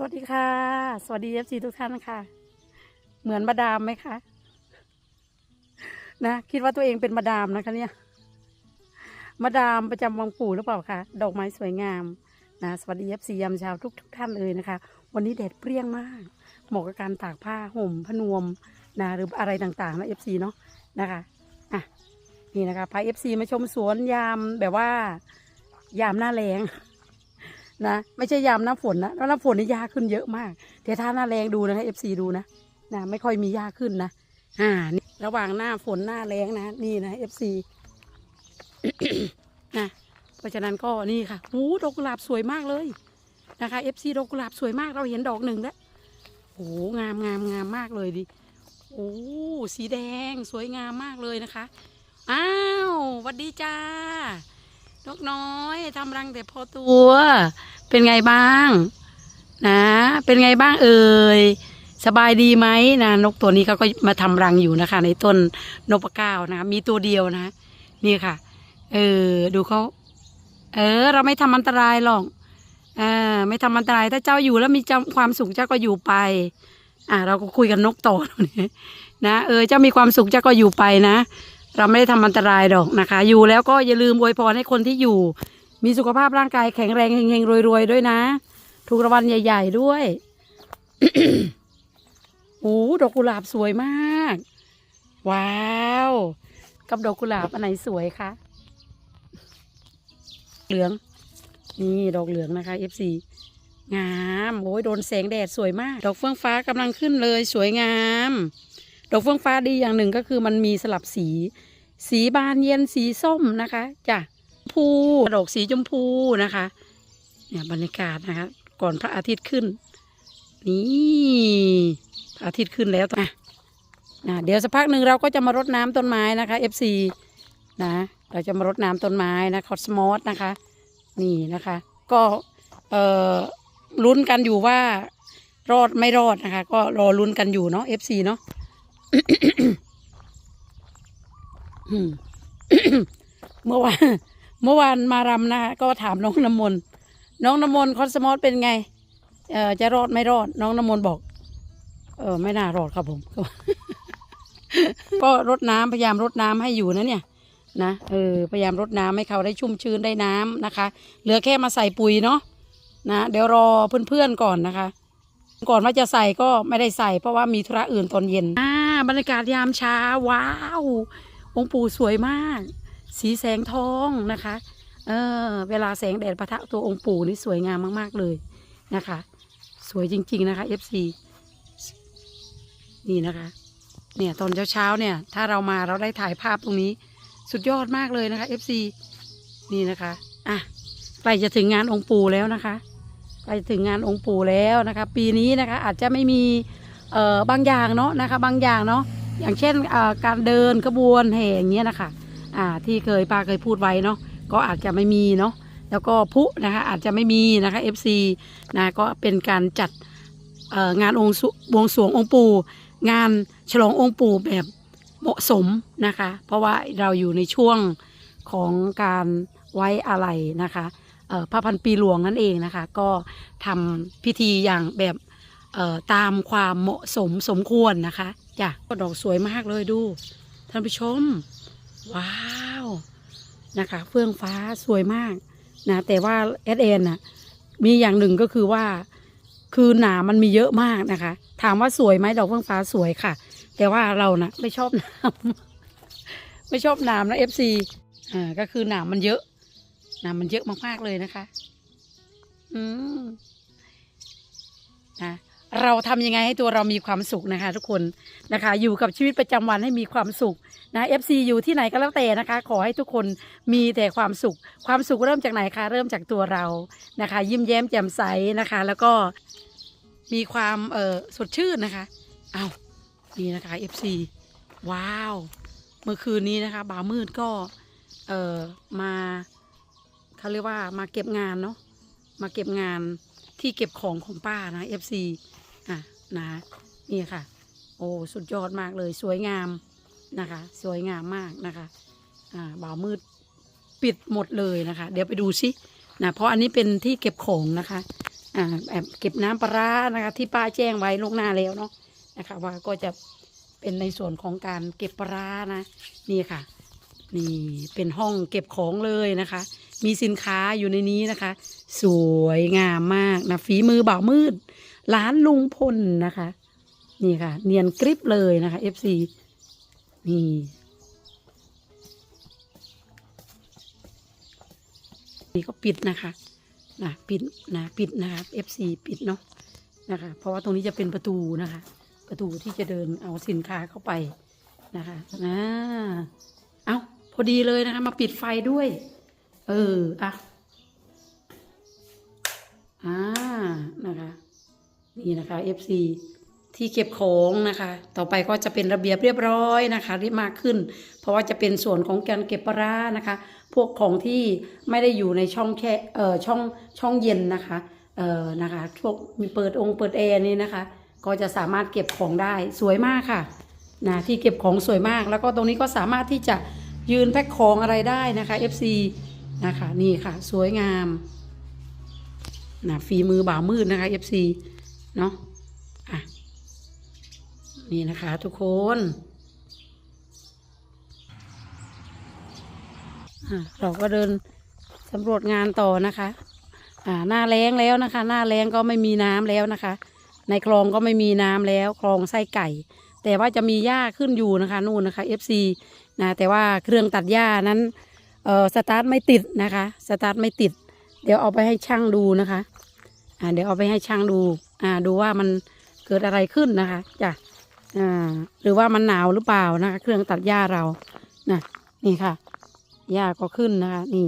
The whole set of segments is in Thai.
สวัสดีค่ะ สวัสดีเอฟซีทุกท่านค่ะ เหมือนมาดามไหมคะ นะ คิดว่าตัวเองเป็นมาดามนะคะ เนี่ย มาดามประจำวังปู่หรือเปล่าคะดอกไม้สวยงามนะสวัสดีเอฟซียามเช้าทุกทุกท่านเลยนะคะ วันนี้แดดเปรี้ยงมาก เหมาะกับการตากผ้าห่มผนวมนะหรืออะไรต่างๆนะเอฟซีเนาะนะคะอะนี่นะคะพาเอฟซีมาชมสวนยามแบบว่ายามหน้าแรง นะ ไม่ใช่ยามหน้าฝนนะแล้วหน้าฝนนี่หญ้าขึ้นเยอะมากแต่ถ้าหน้าแรงดูนะเอฟซีดูนะนะไม่ค่อยมีหญ้าขึ้นนะอ่าระหว่างหน้าฝนหน้าแรงนะนี่นะเอฟซีนะเพราะฉะนั้นก็นี่ค่ะหูดอกกุหลาบสวยมากเลยนะคะเอฟซีดอกกุหลาบสวยมากเราเห็นดอกหนึ่งแล้วโอ้งามงามงามมากเลยดิโอ้สีแดงสวยงามมากเลยนะคะ อ้าววัดดีจ้า นกน้อยทำรังแต่พอตัว เป็นไงบ้าง นะ เป็นไงบ้างเอ่ยสบายดีไหมนะนกตัวนี้เขาก็มาทำรังอยู่นะคะ ในต้นนพเก้านะคะมีตัวเดียวนะ นี่ค่ะ เออ ดูเขาเออ เราไม่ทำอันตรายหรอกเออไม่ทำอันตรายถ้าเจ้าอยู่แล้วมีความสุขเจ้าก็อยู่ไป อ่าเราก็คุยกันนกต่อนี่นะ เออ เจ้ามีความสุขเจ้าก็อยู่ไปนะ เราไม่ได้ทำอันตรายหรอกนะคะ อยู่แล้วก็อย่าลืมอวยพรให้คนที่อยู่ มีสุขภาพร่างกายแข็งแรงเฮงๆรวยๆด้วยนะ ถูกรางวัลใหญ่ ๆ ด้วยโอ้ดอกกุหลาบสวยมาก ว้าว กับดอกกุหลาบอันไหนสวยคะเหลือง นี่ดอกเหลืองนะคะ FC งามโอ้ยโดนแสงแดดสวยมาก ดอกเฟื่องฟ้ากำลังขึ้นเลยสวยงาม ดอกเฟื่องฟ้าดีอย่างหนึ่งก็คือมันมีสลับสี สีบานเย็นสีส้มนะคะจ้ะพูดอกสีชมพูนะคะเนี่ยบรรยากาศนะคะ ก่อนพระอาทิตย์ขึ้น นี่พระอาทิตย์ขึ้นแล้วอะนะเดี๋ยวสักพักหนึ่งเราก็จะมารดน้ำต้นไม้นะคะ FC นะเราจะมารดน้ำต้นไม้นะคอสมอสนะคะ นี่นะคะ ก็เอ่อลุ้นกันอยู่ว่ารอดไม่รอดนะคะ ก็รอลุ้นกันอยู่เนาะ FC เนาะ เมื่อวานเมื่อวานมารำนะคะก็ถามน้องน้ำมนต์น้องน้ำมนต์คอสมอสเป็นไง เออจะรอดไม่รอด น้องน้ำมนต์บอก เออ ไม่น่ารอดครับผม ก็รดน้ำพยายามรดน้ำให้อยู่นะเนี่ย นะเออพยายามรดน้ำให้เขาได้ชุ่มชื้นได้น้ำนะคะ เหลือแค่มาใส่ปุ๋ยเนาะนะเดี๋ยวรอเพื่อนๆก่อนนะคะ ก่อนว่าจะใส่ก็ไม่ได้ใส่ เพราะว่ามีธุระอื่นตอนเย็นอ่า บรรยากาศยามเช้าว้าว องค์ปู่สวยมาก สีแสงทองนะคะ เออ เวลาแสงแดดประทะตัวองค์ปู่นี่สวยงามมาก ๆ เลยนะคะ สวยจริง ๆ นะคะ FC นี่นะคะ เนี่ยตอนเช้าๆเนี่ย ถ้าเรามาเราได้ถ่ายภาพตรงนี้ สุดยอดมากเลยนะคะ FC นี่นะคะอะใกล้จะถึงงานองค์ปู่แล้วนะคะใกล้ถึงงานองค์ปู่แล้วนะคะ ปีนี้นะคะ อาจจะไม่มี เอ่อบางอย่างเนาะนะคะบางอย่างเนาะอย่างเช่นการเดินขบวนแห่อย่างเงี้ยนะคะอ่าที่เคยป้าเคยพูดไว้เนาะก็อาจจะไม่มีเนาะแล้วก็พุนะคะอาจจะไม่มีนะคะ FC นะก็เป็นการจัดงานองค์บวงสรวงองค์ปู่งานฉลององค์ปู่แบบเหมาะสมนะคะ เพราะว่าเราอยู่ในช่วงของการไว้อาลัยนะคะพระพันปีหลวงนั่นเองนะคะ ก็ทำพิธีอย่างแบบ ตามความเหมาะสมสมควรนะคะจ้ะก็ดอกสวยมากเลยดู ท่านผู้ชม ว้าวนะคะ เฟื่องฟ้าสวยมากนะแต่ว่าเอสเอ็นน่ะมีอย่างหนึ่งก็คือว่า คือหนามมันมีเยอะมากนะคะ ถามว่าสวยไหมดอกเฟื่องฟ้าสวยค่ะ แต่ว่าเรานะไม่ชอบหนามไม่ชอบหนามนะเอฟซีอ่าก็คือหนามมันเยอะหนามมันเยอะมากๆเลยนะคะ อืมนะ เราทำยังไงให้ตัวเรามีความสุขนะคะ ทุกคนนะคะ อยู่กับชีวิตประจำวันให้มีความสุขนะเอฟซีอยู่ที่ไหนก็แล้วแต่นะคะ ขอให้ทุกคนมีแต่ความสุข ความสุขเริ่มจากไหนคะเริ่มจากตัวเรานะคะ ยิ้มแย้มแจ่มใสนะคะ แล้วก็มีความเออสดชื่นนะคะเอานี่นะคะเอฟซีว้าว เมื่อคืนนี้นะคะบ่าวมืดก็เออมาเขาเรียกว่ามาเก็บงานเนาะมาเก็บงานที่เก็บของของป้านะเอะนะนี่ค่ะ โอ้สุดยอดมากเลยสวยงามนะคะ สวยงามมากนะคะ อ่าบ่าวมืดปิดหมดเลยนะคะ เดี๋ยวไปดูสินะเพราะอันนี้เป็นที่เก็บของนะคะอ่าแอบเก็บน้ำปลานะคะ ที่ป้าแจ้งไว้ลงหน้าแล้วเนาะนะคะ ว่าก็จะเป็นในส่วนของการเก็บปลาร้านะ นี่ค่ะ นี่เป็นห้องเก็บของเลยนะคะ มีสินค้าอยู่ในนี้นะคะ สวยงามมากนะฝีมือบ่าวมืด ร้านลุงพลนะคะ นี่ค่ะ เนียนกริบเลยนะคะ FC นี่นี่ก็ปิดนะคะนะปิดนะปิดนะคะ FC ปิดเนาะนะคะ เพราะว่าตรงนี้จะเป็นประตูนะคะ ประตูที่จะเดินเอาสินค้าเข้าไปนะคะนะเอาพอดีเลยนะคะ มาปิดไฟด้วย เอออะอ่านะคะ นี่นะคะ FC ที่เก็บของนะคะ ต่อไปก็จะเป็นระเบียบเรียบร้อยนะคะเรียบมากขึ้น เพราะว่าจะเป็นส่วนของการเก็บปลานะคะ พวกของที่ไม่ได้อยู่ในช่องแค่เอ่อช่องช่องเย็นนะคะเอ่อนะคะพวกมีเปิดองค์เปิดแอร์นี่นะคะ ก็จะสามารถเก็บของได้สวยมากค่ะนะที่เก็บของสวยมาก แล้วก็ตรงนี้ก็สามารถที่จะยืนแพ็คของอะไรได้นะคะ FC นะคะนี่ค่ะ สวยงามนะฝีมือบ่าวมืดนะคะ FC เนาะอะนี่นะคะทุกคนอะเราก็เดินสำรวจงานต่อนะคะ อ่าหน้าแล้งแล้วนะคะ หน้าแล้งก็ไม่มีน้ำแล้วนะคะ ในคลองก็ไม่มีน้ำแล้ว คลองไส้ไก่ แต่ว่าจะมีหญ้าขึ้นอยู่นะคะนู่นนะคะ FC นะแต่ว่าเครื่องตัดหญ้านั้นเอ่อสตาร์ทไม่ติดนะคะ สตาร์ทไม่ติด เดี๋ยวเอาไปให้ช่างดูนะคะ อ่าเดี๋ยวเอาไปให้ช่างดู อ่าดูว่ามันเกิดอะไรขึ้นนะคะจ้ะอ่าหรือว่ามันหนาวหรือเปล่านะคะ เครื่องตัดหญ้าเรานะนี่ค่ะหญ้าก็ขึ้นนะคะนี่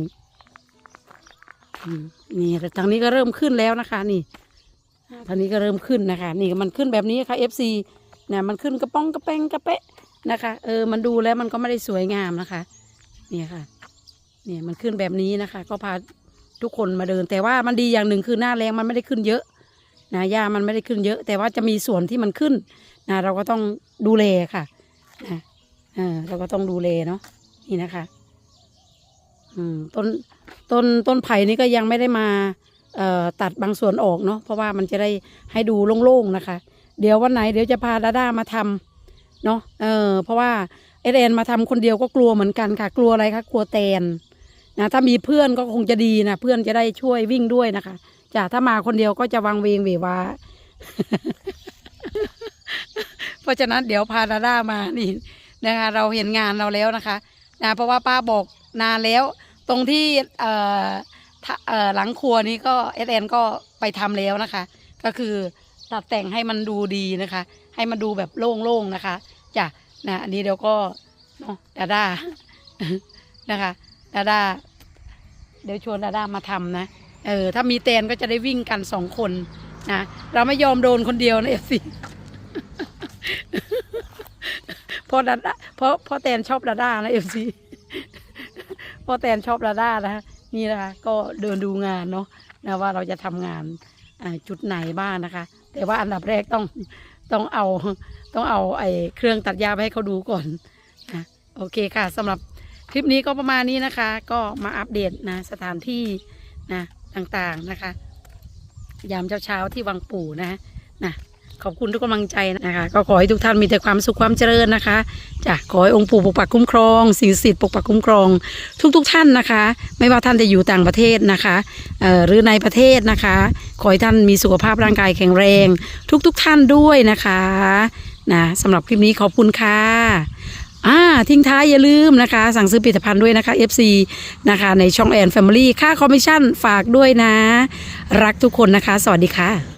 นี่แต่ทางนี้ก็เริ่มขึ้นแล้วนะคะ นี่ทางนี้ก็เริ่มขึ้นนะคะ นี่มันขึ้นแบบนี้ค่ะ FC เนี่ยมันขึ้นกระป้องกระแป้งกระเปะนะคะเออมันดูแล้วมันก็ไม่ได้สวยงามนะคะเนี่ยค่ะเนี่ยมันขึ้นแบบนี้นะคะ ก็พาทุกคนมาเดิน แต่ว่ามันดีอย่างหนึ่งคือหน้าแรงมันไม่ได้ขึ้นเยอะ นะหญ้ามันไม่ได้ขึ้นเยอะ แต่ว่าจะมีส่วนที่มันขึ้นนะเราก็ต้องดูแลค่ะนะเออเราก็ต้องดูแลเนาะนี่นะคะอืมต้นต้นต้นไผ่นี่ก็ยังไม่ได้มาเอ่อตัดบางส่วนออกเนาะเพราะว่ามันจะได้ให้ดูโล่งๆนะคะ เดี๋ยววันไหนเดี๋ยวจะพาดาด้ามาทำเนาะเออเพราะว่าเอเดนมาทำคนเดียวก็กลัวเหมือนกันค่ะ กลัวอะไรคะกลัวแตนนะถ้ามีเพื่อนก็คงจะดีนะเพื่อนจะได้ช่วยวิ่งด้วยนะคะ จ้ะถ้ามาคนเดียวก็จะวังเวงเววา เพราะฉะนั้นเดี๋ยวพาดาด้ามานี่นะคะเราเห็นงานเราแล้วนะคะนะเพราะว่าป้าบอกนานแล้ว ตรงที่เอ่อเอ่อหลังครัวนี้ก็เอสแอนก็ไปทำแล้วนะคะ ก็คือตัดแต่งให้มันดูดีนะคะ ให้มันดูแบบโล่งๆนะคะจ้ะนะอันนี้เดี๋ยวก็เนาะดาด้านะคะดาด้าเดี๋ยวชวนดาด้ามาทำนะ เออถ้ามีแตนก็จะได้วิ่งกันสองคนนะเราไม่ยอมโดนคนเดียวนะเอฟซีเพราะดาดาเพราะเพราะแตนชอบดาด้านะเอฟซีเพราะแตนชอบดาด้านะคะนี่นะคะก็เดินดูงานเนาะนะว่าเราจะทำงานจุดไหนบ้างนะคะ แต่ว่าอันดับแรกต้องต้องเอาต้องเอาไอ้เครื่องตัดหญ้าไปให้เขาดูก่อนนะโอเคค่ะสำหรับคลิปนี้ก็ประมาณนี้นะคะ ก็มาอัปเดตนะสถานที่นะ ต่างๆนะคะ ยามเช้าๆที่วังปู่นะนะขอบคุณทุกกำลังใจนะคะ ก็ขอให้ทุกท่านมีแต่ความสุขความเจริญนะคะจ้ะขอให้องค์ปู่ปกปักคุ้มครองสิ่งศักดิ์สิทธิ์ปกปักคุ้มครอง ทุกๆทท่านนะคะ ไม่ว่าท่านจะอยู่ต่างประเทศนะคะหรือในประเทศนะคะ ขอให้ท่านมีสุขภาพร่างกายแข็งแรง ทุกๆทท่านด้วยนะคะนะสำหรับคลิปนี้ขอบคุณค่ะ อ่าทิ้งท้ายอย่าลืมนะคะ สั่งซื้อผลิตภัณฑ์ด้วยนะคะ FC นะคะ ในช่องแอนแฟมิลี่ค่าคอมมิชชั่นฝากด้วยนะ รักทุกคนนะคะ สวัสดีค่ะ